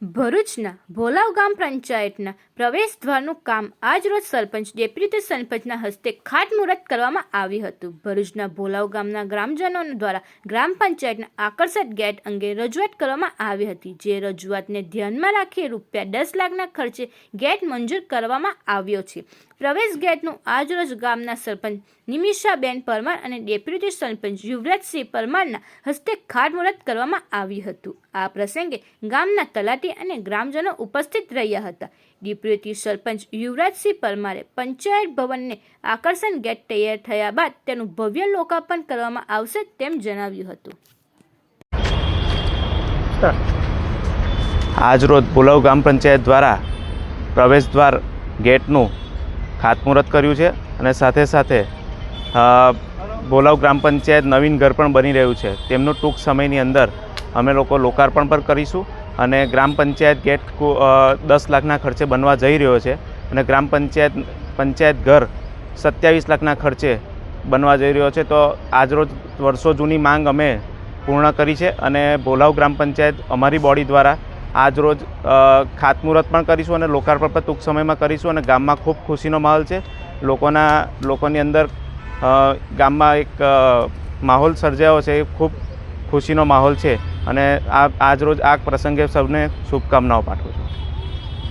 ભરૂચના ભોલાવ ગામ પંચાયતના પ્રવેશ દ્વારનું કામ આજરોજ સરપંચ, ડેપ્યુટી સરપંચના હસ્તે ખાતમુહૂર્ત કરવામાં આવ્યું હતું. ભરૂચના ભોલાવ ગામના ગ્રામજનો દ્વારા ગ્રામ પંચાયતના આકર્ષક ગેટ અંગે રજૂઆત કરવામાં આવી હતી, જે રજૂઆતને ધ્યાનમાં રાખી રૂપિયા દસ લાખના ખર્ચે ગેટ મંજૂર કરવામાં આવ્યો છે. પ્રવેશ ગેટનું આજરોજ ગામના સરપંચ નિમિષાબેન પરમાર અને ડેપ્યુટી સરપંચ યુવરાજસિંહ પરમારના હસ્તે ખાતમુહૂર્ત કરવામાં આવ્યું હતું. આ પ્રસંગે ગામના તલાટી અને ગ્રામજનો ઉપસ્થિત રહ્યા હતા. ડેપ્યુટી સરપંચ યુવરાજસિંહ પરમારે પંચાયત ભવનને આકર્ષણ ગેટ તૈયાર થયા બાદ તેનું ભવ્ય લોકાર્પણ કરવામાં આવશે તેમ જણાવ્યું હતું. આજરોજ પુલવ ગ્રામ પંચાયત દ્વારા પ્રવેશદ્વાર ગેટનું ખાતમુહૂર્ત કર્યું છે અને સાથે સાથે બોલાવ ગ્રામ પંચાયત નવીન ઘર પણ બની રહ્યું છે. તેમનું ટૂંક સમયની અંદર અમે લોકો લોકાર્પણ પણ કરીશું અને ગ્રામ પંચાયત ગેટ દસ લાખના ખર્ચે બનવા જઈ રહ્યો છે અને ગ્રામ પંચાયત પંચાયત ઘર સત્યાવીસ લાખના ખર્ચે બનવા જઈ રહ્યો છે. તો આજરોજ વર્ષો જૂની માંગ અમે પૂર્ણ કરી છે અને ભોલાવ ગ્રામ પંચાયત અમારી બોડી દ્વારા આજરોજ ખાતમુહૂર્ત પણ કરીશું અને લોકાર્પણ પણ ટૂંક સમયમાં કરીશું અને ગામમાં ખૂબ ખુશીનો માહોલ છે. લોકોના, લોકોની અંદર ગામમાં એક માહોલ સર્જાયો છે, એ ખૂબ ખુશીનો માહોલ છે. અને આ, આજરોજ આ પ્રસંગે સૌને શુભકામનાઓ પાઠવું છું.